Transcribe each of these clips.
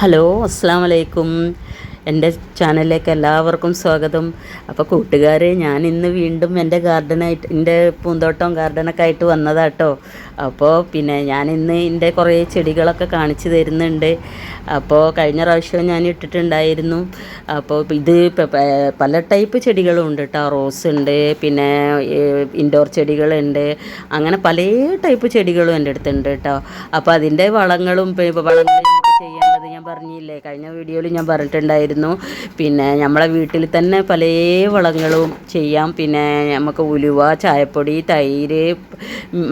Hello അസ്സാം വലൈക്കും എന്റെ ചാനലിലേക്ക് എല്ലാവർക്കും സ്വാഗതം. അപ്പോൾ കൂട്ടുകാരെ ഞാൻ ഇന്ന് വീണ്ടും എന്റെ ഗാർഡനായിട്ട് എന്റെ പൂന്തോട്ടം ഗാർഡനൊക്കെ ആയിട്ട് വന്നതാട്ടോ അപ്പോൾ പിന്നെ ഞാൻ ഇന്ന് എന്റെ കുറേ ചെടികളൊക്കെ കാണിച്ചു തരുന്നുണ്ട്. അപ്പോൾ കഴിഞ്ഞ പ്രാവശ്യം ഞാൻ ഇട്ടിട്ടുണ്ടായിരുന്നു. അപ്പോൾ ഇത് പല ടൈപ്പ് ചെടികളും ഉണ്ട് കേട്ടോ റോസ് ഉണ്ട് പിന്നെ ഇൻഡോർ ചെടികളുണ്ട്. അങ്ങനെ പല ടൈപ്പ് ചെടികളും എന്റെ അടുത്തുണ്ട് കേട്ടോ അപ്പോൾ അതിന്റെ വളങ്ങളും ഇപ്പം പറഞ്ഞില്ലേ? കഴിഞ്ഞ വീഡിയോയിൽ ഞാൻ പറഞ്ഞിട്ടുണ്ടായിരുന്നു. പിന്നെ നമ്മളെ വീട്ടിൽ തന്നെ പല വളങ്ങളും ചെയ്യാം. പിന്നെ നമുക്ക് ഉലുവ ചായപ്പൊടി തൈര്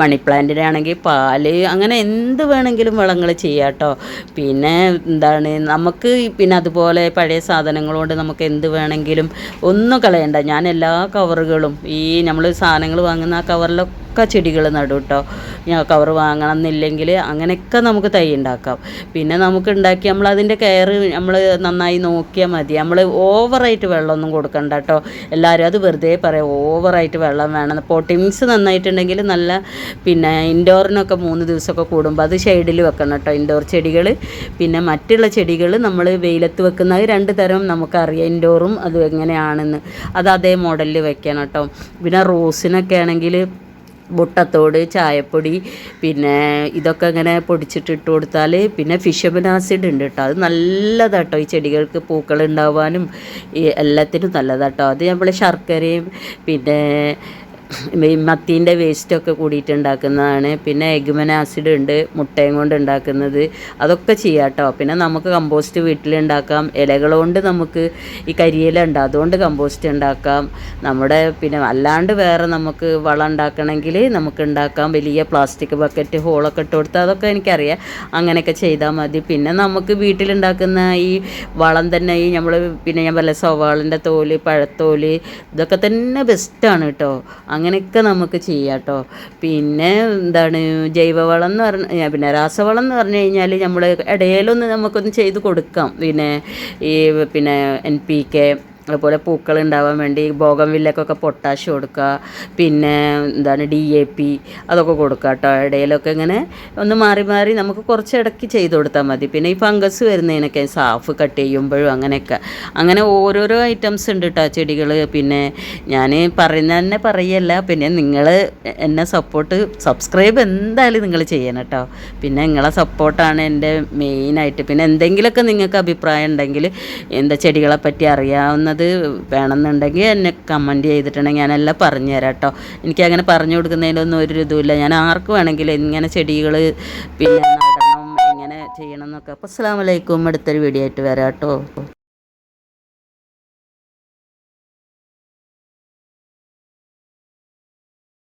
മണിപ്ലാന്റിന്റെ ആണെങ്കിൽ പാൽ അങ്ങനെ എന്ത് വേണമെങ്കിലും വളങ്ങൾ ചെയ്യാം കേട്ടോ. പിന്നെ എന്താണ് നമുക്ക് പിന്നെ അതുപോലെ പഴയ സാധനങ്ങൾ കൊണ്ട് നമുക്ക് എന്ത് വേണമെങ്കിലും ഒന്നും കളയണ്ട. ഞാൻ എല്ലാ കവറുകളും ഈ നമ്മൾ സാധനങ്ങൾ വാങ്ങുന്ന ആ കവറിലൊക്കെ ചെടികൾ നടും കേട്ടോ ഞാൻ കവർ വാങ്ങണം എന്നില്ലെങ്കിൽ അങ്ങനെയൊക്കെ നമുക്ക് തൈ ഉണ്ടാക്കാം. പിന്നെ നമുക്ക് ഉണ്ടാക്കി നമ്മൾ അതിന്റെ കെയർ നമ്മൾ നന്നായി നോക്കിയാൽ മതി. നമ്മൾ ഓവറായിട്ട് വെള്ളമൊന്നും കൊടുക്കണ്ട കേട്ടോ എല്ലാവരും അത് വെറുതെ പറയാം ഓവറായിട്ട് വെള്ളം വേണം. പോട്ടിങ്സ് നന്നായിട്ടുണ്ടെങ്കിൽ നല്ല പിന്നെ ഇൻഡോറിനൊക്കെ മൂന്ന് ദിവസമൊക്കെ കൂടുമ്പോൾ അത് ഷെയ്ഡിൽ വെക്കണം കേട്ടോ ഇൻഡോർ ചെടികൾ പിന്നെ മറ്റുള്ള ചെടികൾ നമ്മൾ വെയിലത്ത് വെക്കുന്നത് രണ്ട് തരം നമുക്കറിയാം ഇൻഡോറും അത് എങ്ങനെയാണെന്ന്. അത് അതേ മോഡലിൽ വെക്കണം കേട്ടോ പിന്നെ റോസിനൊക്കെ ആണെങ്കിൽ മുട്ടത്തോട് ചായപ്പൊടി പിന്നെ ഇതൊക്കെ ഇങ്ങനെ പൊടിച്ചിട്ട് ഇട്ട് കൊടുത്താൽ പിന്നെ ഫിഷബിൻ ആസിഡ് ഉണ്ട് കേട്ടോ അത് നല്ലതാട്ടോ ഈ ചെടികൾക്ക് പൂക്കൾ ഉണ്ടാവാനും എല്ലാത്തിനും നല്ലതാട്ടോ. അത് നമ്മൾ ശർക്കരയും പിന്നെ മത്തീന്റെ വേസ്റ്റൊക്കെ കൂടിയിട്ട് ഉണ്ടാക്കുന്നതാണ് പിന്നെ എഗ്മൻ ആസിഡ് ഉണ്ട് മുട്ടയും കൊണ്ട് ഉണ്ടാക്കുന്നത് അതൊക്കെ ചെയ്യാം കേട്ടോ പിന്നെ നമുക്ക് കമ്പോസ്റ്റ് വീട്ടിലുണ്ടാക്കാം ഇലകൾ കൊണ്ട് നമുക്ക് ഈ കരിയില ഉണ്ട് അതുകൊണ്ട് കമ്പോസ്റ്റ് ഉണ്ടാക്കാം നമ്മുടെ പിന്നെ അല്ലാണ്ട് വേറെ നമുക്ക് വളം ഉണ്ടാക്കണമെങ്കിൽ നമുക്ക് ഉണ്ടാക്കാം വലിയ പ്ലാസ്റ്റിക് ബക്കറ്റ് ഹോളൊക്കെ ഇട്ട് കൊടുത്താൽ അതൊക്കെ എനിക്കറിയാം. അങ്ങനെയൊക്കെ ചെയ്താൽ മതി. പിന്നെ നമുക്ക് വീട്ടിലുണ്ടാക്കുന്ന ഈ വളം തന്നെ ഈ നമ്മൾ പിന്നെ ഞാൻ പറഞ്ഞ സവാളിന്റെ തോൽ പഴത്തോൽ ഇതൊക്കെ തന്നെ ബെസ്റ്റാണ് കേട്ടോ അങ്ങനെയൊക്കെ നമുക്ക് ചെയ്യാം കേട്ടോ പിന്നെ എന്താണ് ജൈവവളം എന്ന് പറഞ്ഞ പിന്നെ രാസവളം എന്ന് പറഞ്ഞു കഴിഞ്ഞാൽ നമ്മൾ ഇടയിലൊന്ന് നമുക്കൊന്ന് ചെയ്ത് കൊടുക്കാം. പിന്നെ ഈ പിന്നെ എൻ പി കെ അതുപോലെ പൂക്കൾ ഉണ്ടാവാൻ വേണ്ടി ബോഗംവില്ലക്കൊക്കെ പൊട്ടാഷ് കൊടുക്കുക. പിന്നെ എന്താണ് ഡി എ പി അതൊക്കെ കൊടുക്കുക കേട്ടോ. ഇടയിലൊക്കെ ഇങ്ങനെ ഒന്ന് മാറി മാറി നമുക്ക് കുറച്ച് ഇടയ്ക്ക് ചെയ്ത് കൊടുത്താൽ മതി. പിന്നെ ഈ ഫംഗസ് വരുന്നതിനൊക്കെ സാഫ് കട്ട് ചെയ്യുമ്പോഴും അങ്ങനെയൊക്കെ. അങ്ങനെ ഓരോരോ ഐറ്റംസ് ഉണ്ട് കേട്ടോ ചെടികൾ പിന്നെ ഞാൻ പറയുന്ന തന്നെ പറയല്ല. പിന്നെ നിങ്ങൾ എന്നെ സപ്പോർട്ട് സബ്സ്ക്രൈബ് എന്തായാലും നിങ്ങൾ ചെയ്യണം കേട്ടോ. പിന്നെ നിങ്ങളെ സപ്പോർട്ടാണ് എന്റെ മെയിനായിട്ട്. പിന്നെ എന്തെങ്കിലുമൊക്കെ നിങ്ങൾക്ക് അഭിപ്രായം ഉണ്ടെങ്കിൽ എന്താ ചെടികളെ പറ്റി അറിയാവുന്നത് വേണമെന്നുണ്ടെങ്കിൽ എന്നെ കമന്റ് ചെയ്തിട്ടുണ്ടെങ്കിൽ ഞാനെല്ലാം പറഞ്ഞു തരാം കേട്ടോ എനിക്ക് അങ്ങനെ പറഞ്ഞു കൊടുക്കുന്നതിലൊന്നും ഒരു ഇതുമില്ല. ഞാൻ ആർക്ക് വേണമെങ്കിലും ഇങ്ങനെ ചെടികൾ പിന്നെ നടണം എങ്ങനെ ചെയ്യണം എന്നൊക്കെ. അപ്പോൾ അസ്സാം വലൈക്കും അടുത്തൊരു വീഡിയോ ആയിട്ട് വരാം കേട്ടോ